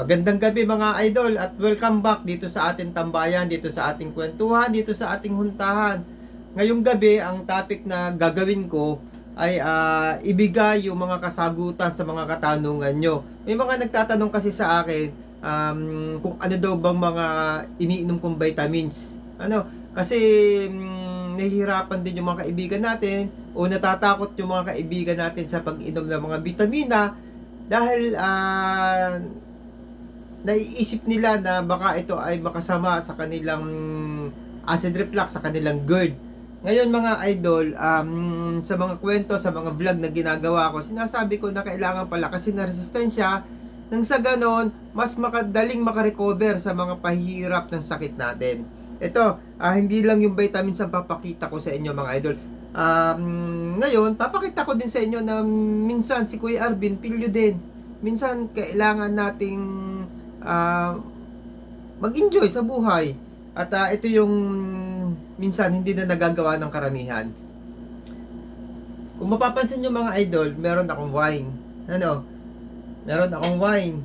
Magandang gabi mga idol at welcome back dito sa ating tambayan, dito sa ating kwentuhan, dito sa ating huntahan. Ngayong gabi, ang topic na gagawin ko ay ah, ibigay yung mga kasagutan sa mga katanungan nyo. May mga nagtatanong kasi sa akin um, kung ano daw bang mga iniinom kong vitamins. Ano? Kasi mm, nahihirapan din yung mga kaibigan natin o natatakot yung mga kaibigan natin sa pag-inom ng mga vitamina dahil ah, naiisip nila na baka ito ay makasama sa kanilang acid reflux, sa kanilang GERD. Ngayon mga idol, um, sa mga kwento, sa mga vlog na ginagawa ko, sinasabi ko na kailangan pala kasi na resistensya nang sa ganon, mas makadaling makarecover sa mga pahihirap ng sakit natin. Ito, ah, hindi lang yung vitamins ang papakita ko sa inyo mga idol. Um, ngayon, papakita ko din sa inyo na minsan si Kuya Arvin, pilyo din. Minsan, kailangan nating ah, mag-enjoy sa buhay. At ah, ito yung minsan hindi na nagagawa ng karamihan. Kung mapapansin nyo mga idol, meron akong wine. Ano? Meron akong wine.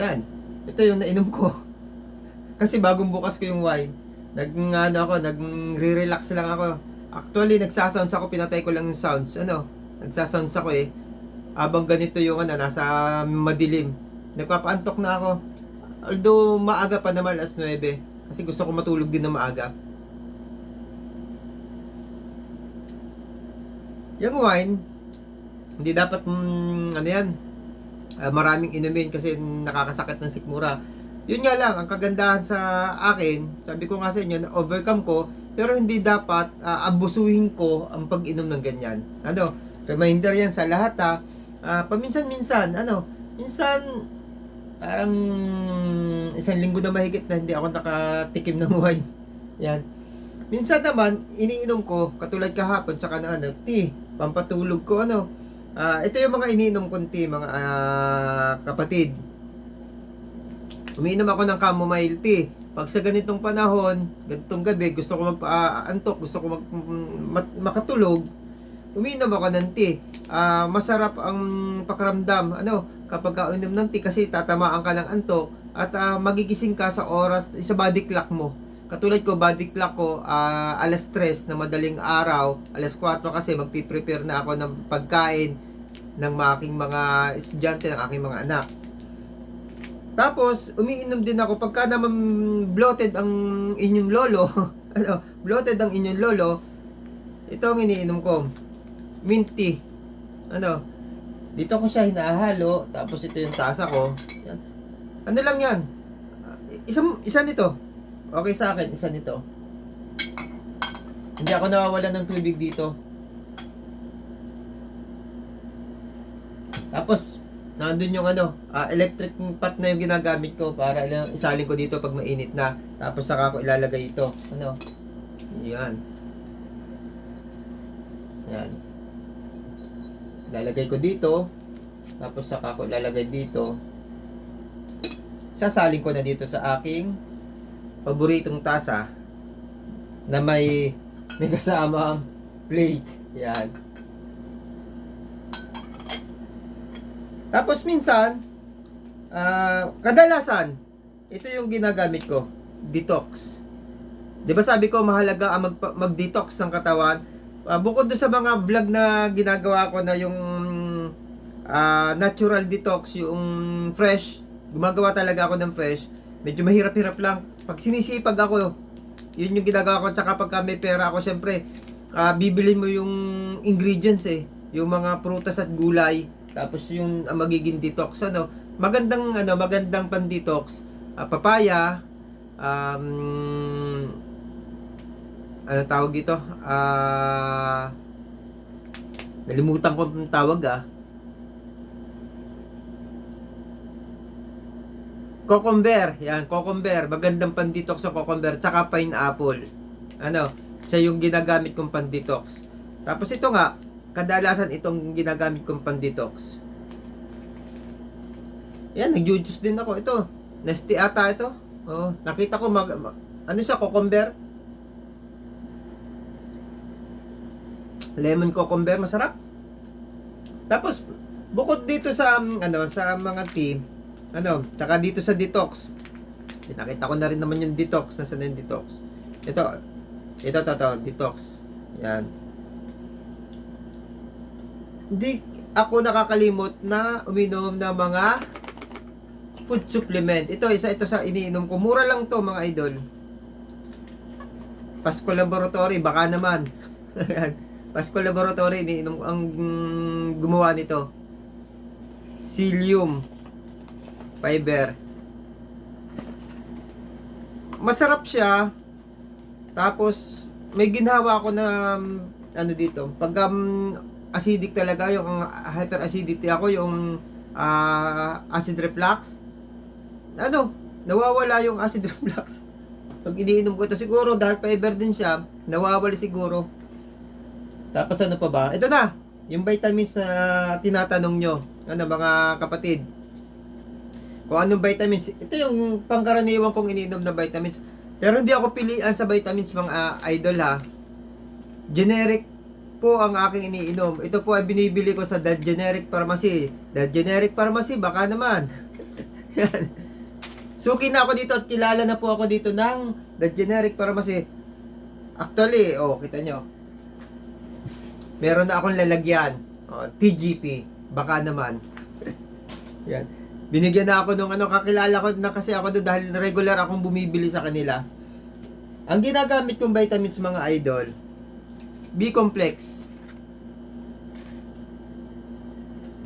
Yan. Ito yung nainom ko. Kasi bagong bukas ko yung wine. Nag, ano ako, nag-re-relax lang ako. Actually, nagsasounds ako, pinatay ko lang yung sounds. Ano? Nagsasounds ako eh. Abang ganito yung ano, nasa madilim. Nagpapaantok na ako. Although maaga pa naman alas 9. Kasi gusto ko matulog din na maaga. Yung wine, hindi dapat, mm, ano yan, ah, maraming inumin kasi nakakasakit ng sikmura. Yun nga lang, ang kagandahan sa akin, sabi ko nga sa inyo, overcome ko, pero hindi dapat ah, abusuhin ko ang pag-inom ng ganyan. Ano, reminder yan sa lahat ha. Ah, paminsan-minsan, ano, minsan, parang isang linggo na mahigit na hindi ako nakatikim ng wine. Yan. Minsan naman, iniinom ko, katulad kahapon, tsaka na ano, tea, pampatulog ko, ano. Ah, ito yung mga iniinom kong tea, mga ah, kapatid. Umiinom ako ng chamomile tea. Pag sa ganitong panahon, ganitong gabi, gusto ko magpa-antok, gusto ko mag, mat- makatulog, umiinom ako ng tea. Ah, masarap ang pakiramdam, ano, kapag ka uminom ng tea kasi tatamaan ka ng antok at ah, magigising ka sa oras, sa body clock mo. Katulad ko, body clock ko, ah, alas 3 na madaling araw, alas 4 kasi magpiprepare na ako ng pagkain ng aking mga estudyante, ng aking mga anak. Tapos, umiinom din ako pagka naman bloated ang inyong lolo, ano, bloated ang inyong lolo, ito ang iniinom ko. Mint. Ano, dito ko siya hinahalo, tapos ito yung tasa ko. Yan. Ano lang yan? Isang, isa nito. Okay sa akin, isa nito. Hindi ako nawawalan ng tubig dito. Tapos, nandun yung ano, ah, electric pot na yung ginagamit ko para ilang- isalin ko dito pag mainit na. Tapos saka ko ilalagay ito. Ano? Yan. Yan. Lalagay ko dito. Tapos saka ko ilalagay dito. Sasalin ko na dito sa aking paboritong tasa na may may kasamang plate. Yan. Tapos minsan, ah, kadalasan, ito yung ginagamit ko, detox. 'Di ba sabi ko mahalaga ang mag, mag-detox ng katawan? Ah, bukod doon sa mga vlog na ginagawa ko na yung ah, natural detox, yung fresh, gumagawa talaga ako ng fresh. Medyo mahirap-hirap lang. Pag sinisipag ako, yun yung ginagawa ko. Tsaka pagka may pera ako, syempre, ah, bibili mo yung ingredients eh. Yung mga prutas at gulay. Tapos yung ah, magiging detox, ano. Magandang, ano, magandang pan-detox. Ah, papaya, um, ano tawag dito? Ah, nalimutan ko ang tawag ah. Cucumber, yan, cucumber. Magandang pan-detox sa cucumber. Tsaka pineapple. Ano, siya yung ginagamit kong pan-detox. Tapos ito nga, kadalasan itong ginagamit kong pan-detox. Yan, nag-juice din ako. Ito, Nesty ata ito. Oh, nakita ko mag, mag- ano siya, cucumber? Lemon cucumber, masarap. Tapos, Bukod dito sa ano sa mga tea, ano, tsaka dito sa detox. Pinakita ko na rin naman yung detox, nasa na yung detox. Ito, ito to, to detox. Yan. Hindi ako nakakalimot na uminom ng mga food supplement. Ito, isa ito sa iniinom ko. Mura lang to mga idol. Pasco Laboratory, baka naman. Pasco Laboratory, iniinom ang mm, gumawa nito. Psyllium fiber. Masarap siya. Tapos may ginawa ako na um, ano dito. Pag um, acidic talaga yung ang hyperacidity ako yung ah, acid reflux. Ano, nawawala yung acid reflux. Pag iniinom ko ito siguro dahil fiber din siya, nawawala siguro. Tapos ano pa ba? Ito na, yung vitamins na tinatanong nyo. Ano mga kapatid? Kung anong vitamins. Ito yung pangkaraniwan kong iniinom na vitamins. Pero hindi ako pilian sa vitamins mga idol ha. Generic po ang aking iniinom. Ito po ay binibili ko sa The Generic Pharmacy. The Generic Pharmacy, baka naman. Suki na ako dito at kilala na po ako dito ng The Generic Pharmacy. Actually, oh, kita nyo. Meron na akong lalagyan. Oh, TGP. Baka naman. Yan. Binigyan na ako nung ano, kakilala ko na kasi ako doon dahil regular akong bumibili sa kanila. Ang ginagamit kong vitamins mga idol, B-complex.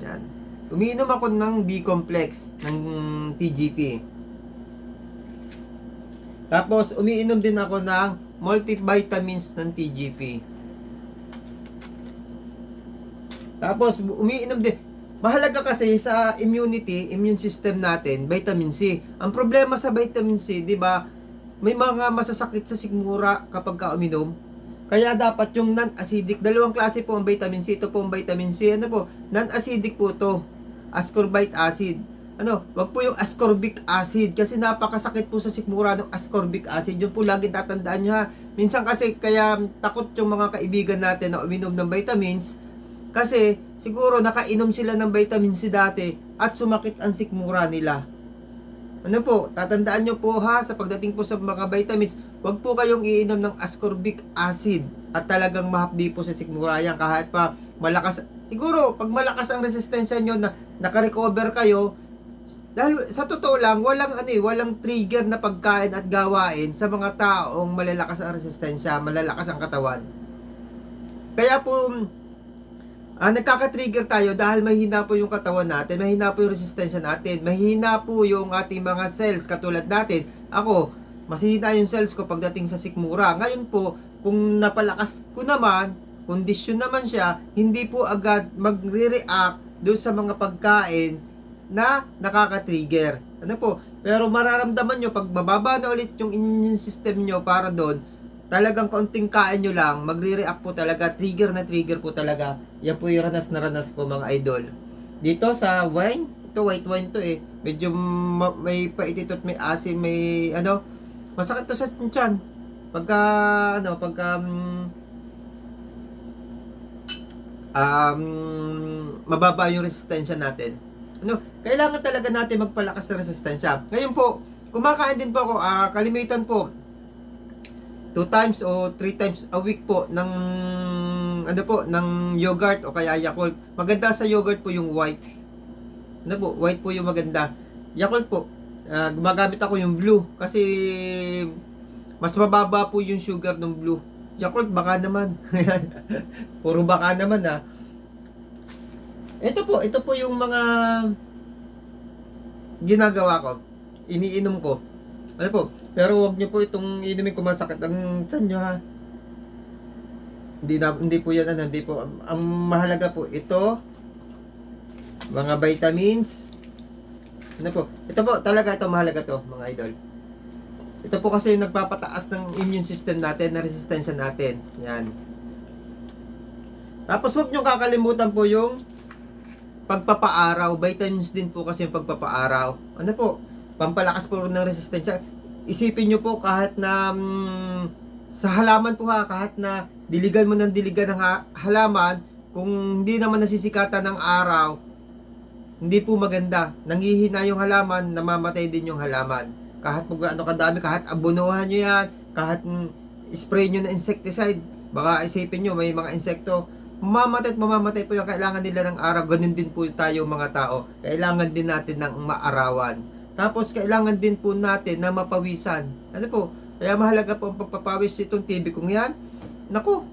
Yan. Umiinom ako ng B-complex ng TGP. Tapos, umiinom din ako ng multivitamins ng TGP. Tapos, umiinom din. Mahalaga kasi sa immunity, immune system natin, vitamin C. Ang problema sa vitamin C, di ba, may mga masasakit sa sigmura kapag ka uminom. Kaya dapat yung non-acidic, dalawang klase po ang vitamin C. Ito po ang vitamin C. Ano po? Non-acidic po to. Ascorbate acid. Ano? Wag po yung ascorbic acid kasi napakasakit po sa sikmura ng ascorbic acid. Yun po lagi tatandaan nyo ha. Minsan kasi kaya takot yung mga kaibigan natin na uminom ng vitamins kasi siguro nakainom sila ng vitamin C dati at sumakit ang sikmura nila. Ano po, tatandaan nyo po ha, sa pagdating po sa mga vitamins, wag po kayong iinom ng ascorbic acid at talagang mahapdi po sa sikmura yan kahit pa malakas. Siguro, pag malakas ang resistensya nyo na nakarecover kayo, dahil sa totoo lang, walang ano eh, walang trigger na pagkain at gawain sa mga taong malalakas ang resistensya, malalakas ang katawan. Kaya po, Ah, nagkaka-trigger tayo dahil mahina po yung katawan natin, mahina po yung resistensya natin, mahina po yung ating mga cells katulad natin. Ako, masihina yung cells ko pagdating sa sikmura. Ngayon po, kung napalakas ko naman, kondisyon naman siya, hindi po agad magre-react doon sa mga pagkain na nakaka-trigger. Ano po? Pero mararamdaman nyo, pag mababa na ulit yung immune system nyo para doon, talagang kaunting kain nyo lang, magre-react po talaga, trigger na trigger po talaga. Yan po yung ranas na ranas po mga idol. Dito sa wine, ito white wine to eh. Medyo ma- may pait ito at may asin, may ano, masakit to sa tiyan. Pagka, ano, pagka, um, um, mababa yung resistensya natin. Ano, kailangan talaga natin magpalakas ng resistensya. Ngayon po, kumakain din po ako, ah, kalimitan po, two times o three times a week po ng ano po ng yogurt o kaya Yakult. Maganda sa yogurt po yung white. Ano po, white po yung maganda. Yakult po, ah, gumagamit ako yung blue kasi mas mababa po yung sugar ng blue. Yakult baka naman. Puro baka naman ah. Ito po, ito po yung mga ginagawa ko. Iniinom ko. Ano po, pero wag niyo po itong inumin kung masakit ang tiyan niyo ha. Hindi, na, hindi po yan ano, hindi po. Ang, ang mahalaga po, ito, mga vitamins. Ano po, ito po, talaga ito mahalaga to, mga idol. Ito po kasi yung nagpapataas ng immune system natin, na resistensya natin. Yan. Tapos huwag niyo kakalimutan po yung pagpapaaraw. Vitamins din po kasi yung pagpapaaraw. Ano po, pampalakas po ng resistensya. Isipin nyo po kahit na mm, sa halaman po ha, kahit na diligan mo ng diligan ng ha- halaman, kung hindi naman nasisikatan ng araw, hindi po maganda. Nangihina yung halaman, namamatay din yung halaman. Kahit po gaano kadami, kahit abunuhan nyo yan, kahit mm, spray nyo na insecticide, baka isipin nyo may mga insekto, mamamatay at mamamatay po yung kailangan nila ng araw. Ganun din po tayo mga tao. Kailangan din natin ng maarawan. Tapos kailangan din po natin na mapawisan. Ano po? Kaya mahalaga po ang pagpapawis itong TV kong yan. Naku,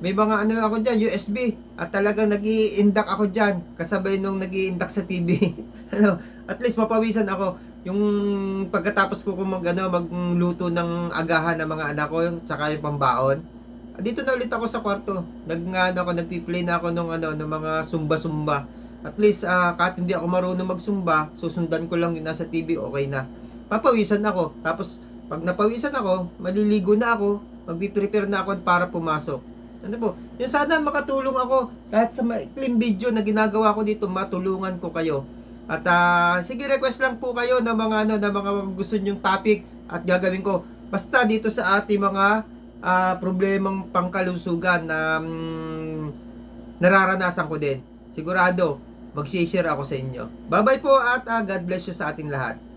may mga ano ako dyan, USB. At talagang nag iindak ako dyan. Kasabay nung nag iindak sa TV. ano, at least mapawisan ako. Yung pagkatapos ko kung mag, ano, magluto ng agahan ng mga anak ko, tsaka yung pambaon. Dito na ulit ako sa kwarto. Nag, ano, ako, nagpi-play na ako ng, ano, ng mga sumba-sumba. At least, ah, kahit hindi ako marunong magsumba, susundan ko lang yung nasa TV, okay na. Papawisan ako. Tapos, pag napawisan ako, maliligo na ako, magpi-prepare na ako para pumasok. Ano po? Yung sana makatulong ako kahit sa maikling video na ginagawa ko dito, matulungan ko kayo. At ah, sige request lang po kayo ng mga ano, ng mga gusto nyong topic at gagawin ko. Basta dito sa ating mga ah, problemang pangkalusugan na mm, nararanasan ko din. Sigurado, mag-share ako sa inyo. Bye-bye po at ah, God bless you sa ating lahat.